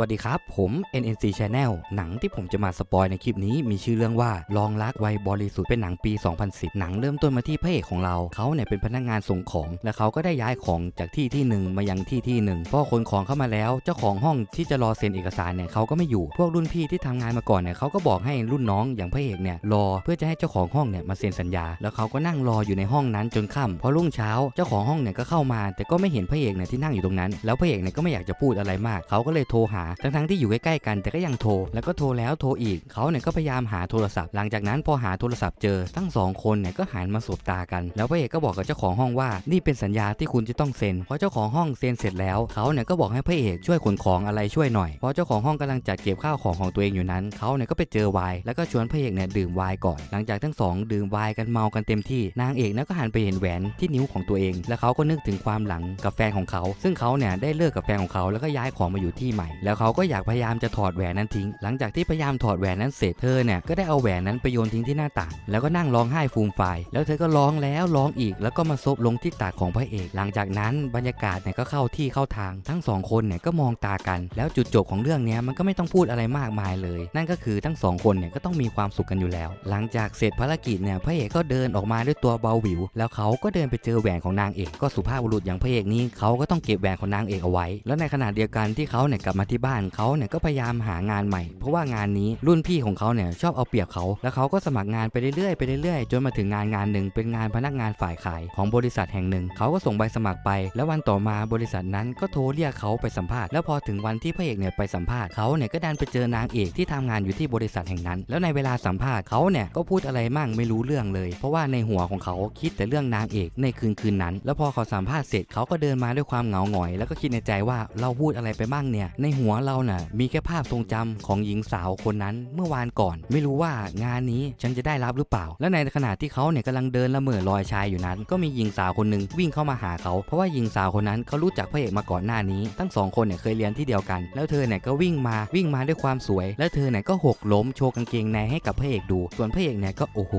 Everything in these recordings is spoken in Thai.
วัสดีครับ ผม NNC Channel หนังที่ผมจะมาสปอยในคลิปนี้มีชื่อเรื่องว่าลองรักไวบริสุทธิ์เป็นหนังปี 2010 หนังเริ่มต้นมาที่พระเอกของเรา เขาเนี่ยเป็นพนักงานส่งของ และเขาก็ได้ย้ายของจากที่ที่หนึ่งมายังที่ที่หนึ่งพอขนของเข้ามาแล้ว เจ้าของห้องที่จะรอเซ็นเอกสารเนี่ยเขาก็ไม่อยู่ พวกรุ่นพี่ที่ทำงานมาก่อนเนี่ยเขาก็บอกให้รุ่นน้องอย่างพระเอกเนี่ยรอเพื่อจะให้เจ้าของห้องเนี่ยมาเซ็นสัญญา แล้วเขาก็นั่งรออยู่ในห้องนั้นจนค่ำพอรุ่งเช้าเจ้าของห้องเนี่ยก็เข้ามา แต่ก็ไม่เห็นพระเอกเนี่ยที่นั่งอยู่ตรงนั้น แล้วพระเอกเนี่ยก็ไม่อยากจะพูดอะไรมาก เขาก็เลยโทรหาทั้งๆที่อยู่ใกล้ๆกันแต่ก็ยังโทร แล้วก็โทรแล้วโทรอีกเขาเนี่ยก็พยายามหาโทรศัพท์ หลังจากนั้นพอหาโทรศัพท์เจอทั้งสองคนเนี่ยก็หันมาสบตากัน แล้วพระเอกก็บอกกับเจ้าของห้องว่า นี่เป็นสัญญาที่คุณจะต้องเซ็นพอเจ้าของห้องเซ็นเสร็จแล้วเขาเนี่ยก็บอกให้พระเอกช่วยขนของอะไรช่วยหน่อยพอเจ้าของห้องกำลังจัดเก็บข้าวของของตัวเองอยู่นั้นเขาเนี่ยก็ไปเจอไวน์แล้วก็ชวนพระเอกเนี่ยดื่มไวน์ก่อน หลังจากทั้งสองดื่มไวน์กันเมากันเต็มที่นางเอกเนี่ยก็หันไปเห็นแหวนที่นิ้วของตัวเอง แล้วเขาก็นึกถึงความหลังกับแฟนของเขา ซึ่งเขาเนี่ยได้เลิกกับแฟนของเขาแล้วก็ย้ายของมาอยู่ที่ใหม่แล้วเขาก็อยากพยายามจะถอดแหวนนั้นทิ้ง หลังจากที่พยายามถอดแหวนนั้นเสร็จเธอเนี่ยก็ได้เอาแหวนนั้นไปโยนทิ้งที่หน้าต่าง แล้วก็นั่งร้องไห้ฟูมฟายแล้วเธอก็ร้องแล้วร้องอีก แล้วก็มาซบลงที่ตักของพระเอก หลังจากนั้นบรรยากาศเนี่ยก็เข้าที่เข้าทาง ทั้งสองคนเนี่ยก็มองตากัน แล้วจุดจบของเรื่องเนี้ยมันก็ไม่ต้องพูดอะไรมากมายเลย นั่นก็คือทั้งสองคนเนี่ยก็ต้องมีความสุขกันอยู่แล้ว หลังจากเสร็จภารกิจเนี่ยพระเอกก็เดินออกมาด้วยตัวเบาหวิว แล้วเขาก็เดินไปเจอแหวนของนางเอกก็สุภาพบุรุษอย่างพระเอกนี้เขาก็ต้องเก็บแหวนของนางเอกเอาไว้ แล้วในขณะเดียวกันที่เขาเนี่ยกลับมาที่บ้านเขาเนี่ยก็พยายามหางานใหม่ เพราะว่างานนี้รุ่นพี่ของเขาเนี่ยชอบเอาเปรียบเขา แล้วเขาก็สมัครงานไปเรื่อยๆไปเรื่อยๆ จนมาถึงงานงานหนึ่งเป็นงานพนักงานฝ่ายขายของบริษัทแห่งหนึ่ง เขาก็ส่งใบสมัครไป แล้ววันต่อมาบริษัทนั้นก็โทรเรียกเขาไปสัมภาษณ์ แล้วพอถึงวันที่พระเอกเนี่ยไปสัมภาษณ์เขาเนี่ยก็ดันไปเจอนางเอกที่ทำงานอยู่ที่บริษัทแห่งนั้น แล้วในเวลาสัมภาษณ์เขาเนี่ยก็พูดอะไรมั่งไม่รู้เรื่องเลย เพราะว่าในหัวของเขาคิดแต่เรื่องนางเอกในคืนคืนนั้น แล้วพอเขาสัมภาษณ์เสร็จเขาก็เดินมาด้วยความเหงาหงอย แล้วก็คิดในใจว่าเราพูดอะไรไปบ้างเนี่ยในหัวเราน่ะ มีแค่ภาพทรงจำของหญิงสาวคนนั้นเมื่อวานก่อน ไม่รู้ว่างานนี้ฉันจะได้รับหรือเปล่า และในขณะที่เขาเนี่ยกำลังเดินละเมอลอยชายอยู่นั้น ก็มีหญิงสาวคนหนึ่งวิ่งเข้ามาหาเขา เพราะว่าหญิงสาวคนนั้นเขารู้จักพระเอกมาก่อนหน้านี้ ทั้งสองคนเนี่ยเคยเรียนที่เดียวกัน แล้วเธอเนี่ยก็วิ่งมาวิ่งมาด้วยความสวย แล้วเธอเนี่ยก็หกล้มโชว์กางเกงในให้กับพระเอกดู ส่วนพระเอกเนี่ยก็โอ้โห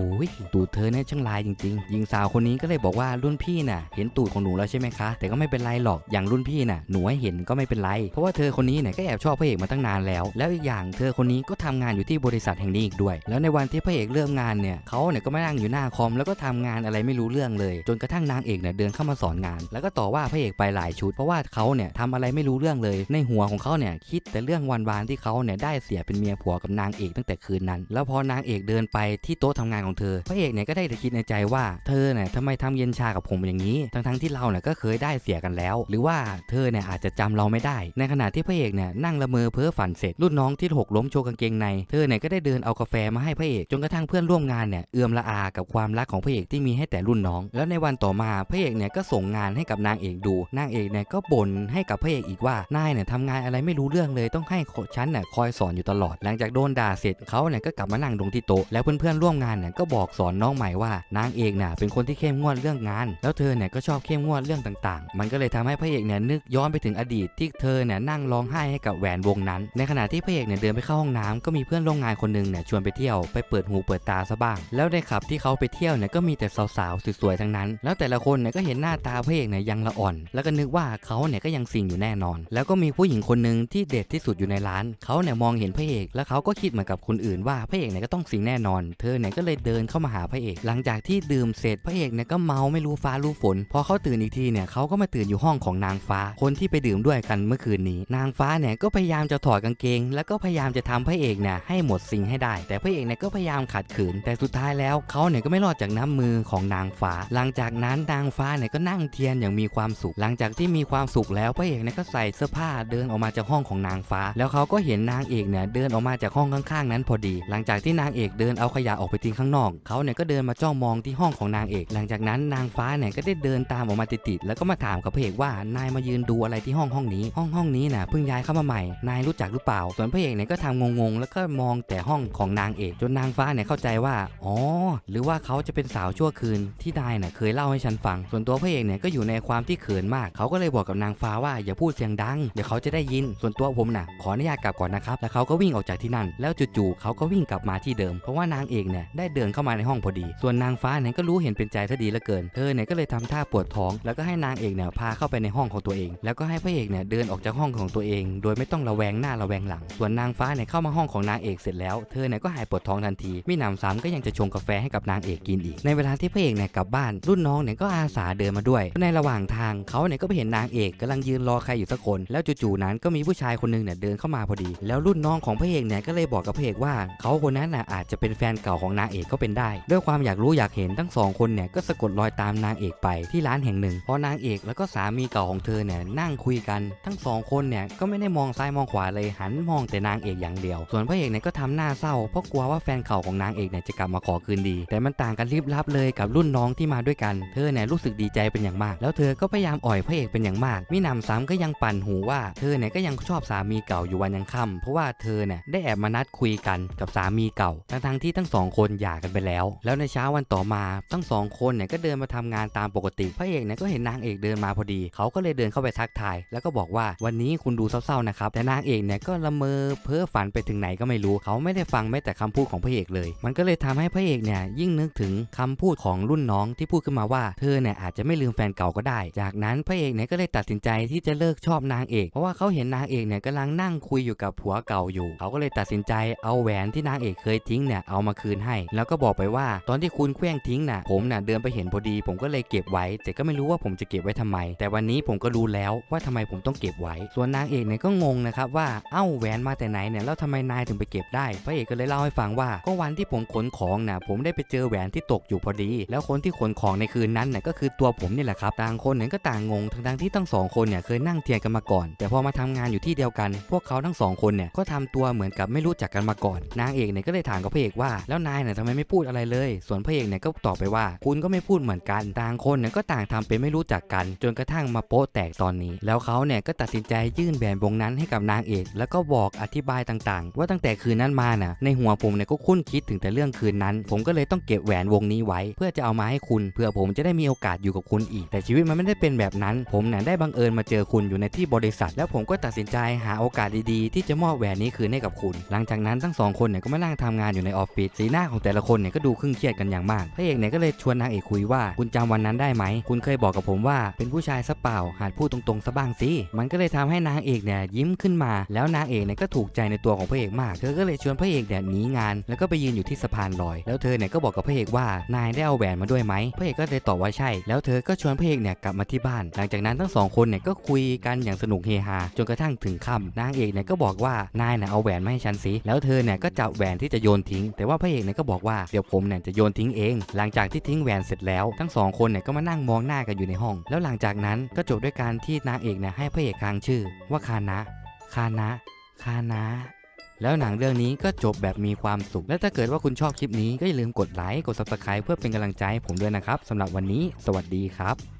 ตูดเธอเนี่ยช่างลายจริงๆหญิงสาวคนนี้ก็เลยบอกว่ารุ่นพี่น่ะเห็นตูดของหนูแล้วใช่ไหมคะ แต่ก็ไม่เป็นไรหรอกอย่างรุ่นพี่น่ะหนูให้เห็นก็ไม่เป็นไร เพราะว่าเธอคนนี้เนี่ยก็แอบชอบพระเอกมาตั้งนานแล้ว แล้วอีกอย่างเธอคนนี้ก็ทำงานอยู่ที่บริษัทแห่งนี้อีกด้วย แล้วในวันที่พระเอกเริ่มงานเนี่ยเขาเนี่ยก็มานั่งอยู่หน้าคอมแล้วก็ทำงานอะไรไม่รู้เรื่องเลย จนกระทั่งนางเอกเนี่ยเดินเข้ามาสอนงาน แล้วก็ต่อว่าพระเอกไปหลายชุดเพราะว่าเขาเนี่ยทำอะไรไม่รู้เรื่องเลย ในหัวของเขาเนี่ยคิดแต่เรื่องวันวานที่เขาเนี่ยได้เสียเป็นเมียผัวกับนางเอกตั้งแต่คืนนั้น แล้วพอนางเอกเดินไปที่โต๊ะทำงานของเธอ พระเอกเนี่ยก็ได้แต่คิดในใจว่าเธอเนี่ยทำไมทำเย็นชากับผมอย่างนี้ ทั้งๆที่เราเนี่ยก็เคยได้เสียกันแล้ว หรือว่าเธอเนี่ยอาจจะจำเราไม่ได้ ในขณะที่พระเอกเนี่ยนั่งละเมอเพ้อฝันเสร็จรุ่นน้องที่หกล้มโชว์กางเกงใน เธอเนี่ยก็ได้เดินเอากาแฟมาให้พระเอกจนกระทั่งเพื่อนร่วมงานเนี่ยเอือมละอากับความรักของพระเอกที่มีให้แต่รุ่นน้อง แล้วในวันต่อมาพระเอกเนี่ยก็ส่งงานให้กับนางเอกดู นางเอกเนี่ยก็บ่นให้กับพระเอกอีกว่านายเนี่ยทำงานอะไรไม่รู้เรื่องเลยต้องให้ฉันเนี่ยคอยสอนอยู่ตลอด หลังจากโดนด่าเสร็จเขาเนี่ยก็กลับมานั่งตรงที่โต๊ะแล้วเพื่อนๆร่วมงานเนี่ยก็บอกสอนน้องใหม่ว่านางเอกน่ะเป็นคนที่เข้มงวดเรื่องงาน แล้วเธอเนี่ยก็ชอบเข้มงวดเรื่องต่างๆ มันก็เลยทำให้พระเอกเนี่ยนึกย้อนไปถึงอดีตที่เธอเนี่ยนั่งร้องไห้ให้กับแหวนวงนั้น ในขณะที่พระเอกเนี่ยเดินไปเข้าห้องน้ำก็มีเพื่อนร่วมงานคนหนึงเนี่ยชวนไปเที่ยวไปเปิดหูเปิดตาซะบ้าง แล้วในขับที่เขาไปเที่ยวเนี่ยก็มีแต่สาวๆสวยๆทั้งนั้น แล้วแต่ละคนเนี่ยก็เห็นหน้าตาพระเอกเนี่ยยังละอ่อน แล้วก็นึกว่าเขาเนี่ยก็ยังสิ่งอยู่แน่นอน แล้วก็มีผู้หญิงคนหนึ่งที่เด็ดที่สุดอยู่ในร้านเขาเนี่ยมองเห็นพระเอก แล้วเขาก็คิดเหมือนกับคนอื่นว่าพระเอกเนี่ยก็ต้องสิ่งแน่นอน เธอเนี่ยก็เลยเดินเข้ามาหาพระเอก หลังจากที่ดื่มเสร็จพระเอกเนี่ยก็เมาไม่รู้ฟ้ารู้ฝน พอเขาตื่นอีกทีเนี่ยเขาก็มาตื่นอยู่ห้องของนางฟ้า คนที่ไปดื่มด้วยกันเมื่อคืนนี้ นางฟ้าเนี่ยก็พยายามจะถอดกางเกง แล้วก็พยายามจะทำพระเอกเนี่ยให้หมดสิ่งให้ได้ แต่พระเอกเนี่ยก็พยายามขัดขืน แต่สุดท้ายแล้วเขาเนี่ยก็ไม่รอดจากน้ำมือของนางฟ้า หลังจากนั้นนางฟ้าเนี่ยก็นั่งเทียนอย่างมีความสุข หลังจากที่มีความสุขแล้วพระเอกเนี่ยก็ใส่เสื้อผ้าเดินออกมาจากห้องของนางฟ้า แล้วเขาก็เห็นนางเอกเนี่ยเดินออกมาจากห้องข้างๆ นั้นพอดี หลังจากที่นางเอกเดินเอาขยะออกไปทิ้งข้างนอกเขาเนี่ยก็เดินมาจ้องมองที่ห้องของนางเอก หลังจากนั้นนางฟ้าเนี่ยก็ได้เดินตามออกมาติดๆแล้วก็มาถามกับพระเอกว่านายมายืนดูอะไรที่ห้องห้องนี้ ห้องห้องนี้น่ะเพิ่งย้ายเข้ามาใหม่ นายรู้จักหรือเปล่า ส่วนพระเอกเนี่ยก็ทำงงๆ แล้วก็มองแต่ห้องของนางเอก จนนางฟ้าเนี่ยเข้าใจว่า อ๋อ หรือว่าเขาจะเป็นสาวชั่วคืนที่นายน่ะเคยเล่าให้ฉันฟัง ส่วนตัวพระเอกเนี่ยก็อยู่ในความที่เขินมาก เขาก็เลยบอกกับนางฟ้าว่าอย่าพูดเสียงดัง เดี๋ยวเขาจะได้ยิน ส่วนตัวผมน่ะขออนุญาตกลับก่อนนะครับ แล้วเขาก็วิ่งออกจากที่นั่น แล้วจู่ๆเขาก็วิ่งกลับมาที่เดิม เพราะว่านางเอกเนี่ยได้เดินเข้ามาในห้องพอดี ส่วนนางฟ้าเนี่ยก็รู้เห็นเป็นใจซะดีเหลือเกิน เธอเนี่ยก็เลยทำท่าปวดท้อง แล้วก็ให้นางเอกเนี่ยพาเข้าไปในห้องของตัวเอง แล้วก็ให้พระเอกเนี่ยเดินออกจากห้องของตัวเองโดยไม่ต้องระแวงหน้าระแวงหลัง ส่วนนางฟ้าเนี่ยเข้ามาห้องของนางเอกเสร็จแล้ว เธอเนี่ยก็หายปวดท้องทันทีมิหนำซ้ำก็ยังจะชงกาแฟให้กับนางเอกกินอีก ในเวลาที่พระเอกเนี่ยกลับบ้าน รุ่นน้องเนี่ยก็อาสาเดินมาด้วย ในระหว่างทางเขาเนี่ยก็ไปเห็นนางเอกกำลังยืนรอใครอยู่สักคน แล้วจู่ๆนั้นก็มีผู้ชายคนหนึงเนี่ยเดินเข้ามาพอดี แล้วรุ่นน้องของพระเอกเนี่ยก็เลยบอกกับพระเอกว่าเขาคนนั้นน่ะอาจจะเป็นแฟนเก่าของนางเอกก็เป็นได้ ด้วยความอยากรู้อยากเห็นทั้งสองคนเนี่ยก็สะกดรอยตามนางเอกไปที่ร้านแห่งหนึ่งพอนางเอกแล้วก็สามีเก่าของเธอเนี่ยนั่งคุยกัน ทั้งสองคนเนี่ยก็ไม่ได้มองซ้ายมองขวาเลยหันมองแต่นางเอกอย่างเดียว ส่วนพระเอกเนี่ยก็ทำหน้าเศร้าเพราะกลัวว่าแฟนเก่าของนางเอกเนี่ยจะกลับมาขอคืนดี แต่มันต่างกันรีบลับเลยกับรุ่นน้องที่มาด้วยกัน เธอเนี่ยรู้สึกดีใจเป็นอย่างมาก แล้วเธอก็พยายามอ่อยพระเอกเป็นอย่างมากมิหนำซ้ำก็ยังปั่นหูว่าเธอเนี่ยก็ยังชอบสามีเก่าอยู่วันยังค่ำเพราะว่าเธอเนี่ยได้แอบมานัดคุยกันกับสามีเก่า ทั้งๆที่ทั้งสองคนหย่ากันไปแล้ว แล้วในเช้าวันต่อมาทั้งสองคนเนี่ยก็เดินมาทำงานตามปกติ พระเอกเนี่ยก็เห็นนางเอกเดินมาพอดี เขาก็เลยเดินเข้าไปทักทาย แล้วก็บอกว่าวันนี้คุณดูเศร้านะครับแต่นางเอกเนี่ยก็ละเมอเพ้อฝันไปถึงไหนก็ไม่รู้ เขาไม่ได้ฟังแม้แต่คำพูดของพระเอกเลย มันก็เลยทำให้พระเอกเนี่ยยิ่งนึกถึงคำพูดของรุ่นน้องที่พูดขึ้นมาว่าเธอเนี่ยอาจจะไม่ลืมแฟนเก่าก็ได้ จากนั้นพระเอกเนี่ยก็เลยตัดสินใจที่จะเลิกชอบนางเอก เพราะว่าเขาเห็นนางเอกเนี่ยกำลังนั่งคุยอยู่กับผัวเก่าอยู่ เขาก็เลยตัดสินใจเอาแหวนที่นางเอกเคยทิ้งเนี่ยเอามาคืนให้ แล้วก็บอกไปว่า ตอนที่คุณเคว้งทิ้งน่ะผมน่ะเดินไปเห็นพอดี ผมก็เลยเก็บไว้ แต่ก็ไม่รู้ว่าผมจะเก็บไว้ทำไม แต่วันนี้ผมก็รู้แล้วว่าทำไมผมต้องเก็บไว้ ส่วนนางเอกเนี่ยก็ก็งงนะครับว่าเอ้าแหวนมาแต่ไหนเนี่ยแล้วทำไมนายถึงไปเก็บได้พระเอกก็เลยเล่าให้ฟังว่าก็วันที่ผมขนของน่ะผมได้ไปเจอแหวนที่ตกอยู่พอดี แล้วคนที่ขนของในคืนนั้นน่ะก็คือตัวผมนี่แหละครับต่างคนเนี่ยก็ต่างงงทั้งที่ทั้งสองคนเนี่ยเคยนั่งเทียงกันมาก่อน แต่พอมาทำงานอยู่ที่เดียวกัน พวกเขาทั้งสองคนเนี่ยก็ทำตัวเหมือนกับไม่รู้จักกันมาก่อน นางเอกเนี่ยก็เลยถามกับพระเอกว่าแล้วนายเนี่ยทำไมไม่พูดอะไรเลย ส่วนพระเอกเนี่ยก็ตอบไปว่า คุณก็ไม่พูดเหมือนกันต่างคนเนี่ยก็ต่างทำเป็นไม่รู้จักกัน จนกระทั่งมาโป๊ะแตกตอนนี้ แล้วเขาเนี่ยก็ตัดสินใจยื่นแหวนวงนั้นให้กับนางเอก แล้วก็บอกอธิบายต่างๆ ว่าตั้งแต่คืนนั้นมาน่ะ ในหัวผมเนี่ยก็คุ้นคิดถึงแต่เรื่องคืนนั้น ผมก็เลยต้องเก็บแหวนวงนี้ไว้ เพื่อจะเอามาให้คุณเพื่อผมจะได้มีโอกาสอยู่กับคุณอีก แต่ชีวิตมันไม่ได้เป็นแบบนั้น ผมเนี่ยได้บังเอิญมาเจอคุณอยู่ในที่บริษัท แล้วผมก็ตัดสินใจหาโอกาสดีๆ ที่จะมอบแหวนนี้คืนให้กับคุณ หลังจากนั้นทั้งสองคนเนี่ยก็มานั่งทำงานอยู่ในออฟฟิศสีหน้าของแต่ละคนเนี่ยก็ดูเคร่งเครียดกันอย่างมากพระเอกเนี่ยก็เลยชวนนางเอกคุยว่าคุณจำวันนั้นได้ไหมคุณเคยบอกกับผมว่าเป็นผู้ชายซะเปล่าหัดพูดตรงๆซะบ้างสิมันก็เลยทำให้นางเอกเนี่ยยิ้มขึ้นมา แล้วนางเอกเนี่ยก็ถูกใจในตัวของพระเอกมาก เธอก็เลยชวนพระเอกเนี่ยหนีงาน แล้วก็ไปยืนอยู่ที่สะพานลอย แล้วเธอเนี่ยก็บอกกับพระเอกว่านายได้เอาแหวนมาด้วยไหมพระเอกก็เลยตอบว่าใช่ แล้วเธอก็ชวนพระเอกเนี่ยกลับมาที่บ้าน หลังจากนั้นทั้งสองคนเนี่ยก็คุยกันอย่างสนุกเฮฮาจนกระทั่งถึงค่ำนางเอกเนี่ยก็บอกว่านายเนี่ยเอาแหวนมาให้ฉันสิแล้วเธอเนี่ยก็จับแหวนที่จะโยนทิ้ง แต่ว่าพระเอกเนี่ยก็บอกว่าเดี๋ยวผมเนี่ยจะโยนทิ้งเอง หลังจากที่ทิ้งแหวนเสร็จแล้ว ทั้งสองคนเนี่ยก็มานั่งมองหน้ากันอยู่ในห้อง แล้วหลังจากนั้นก็จบด้วยการที่นางเอกเนี่ยให้พระเอกค้างชื่อว่าคานะ คานะ คานะ แล้วหนังเรื่องนี้ก็จบแบบมีความสุข และถ้าเกิดว่าคุณชอบคลิปนี้ก็อย่าลืมกดไลค์ กด subscribe เพื่อเป็นกำลังใจให้ผมด้วยนะครับสำหรับวันนี้ สวัสดีครับ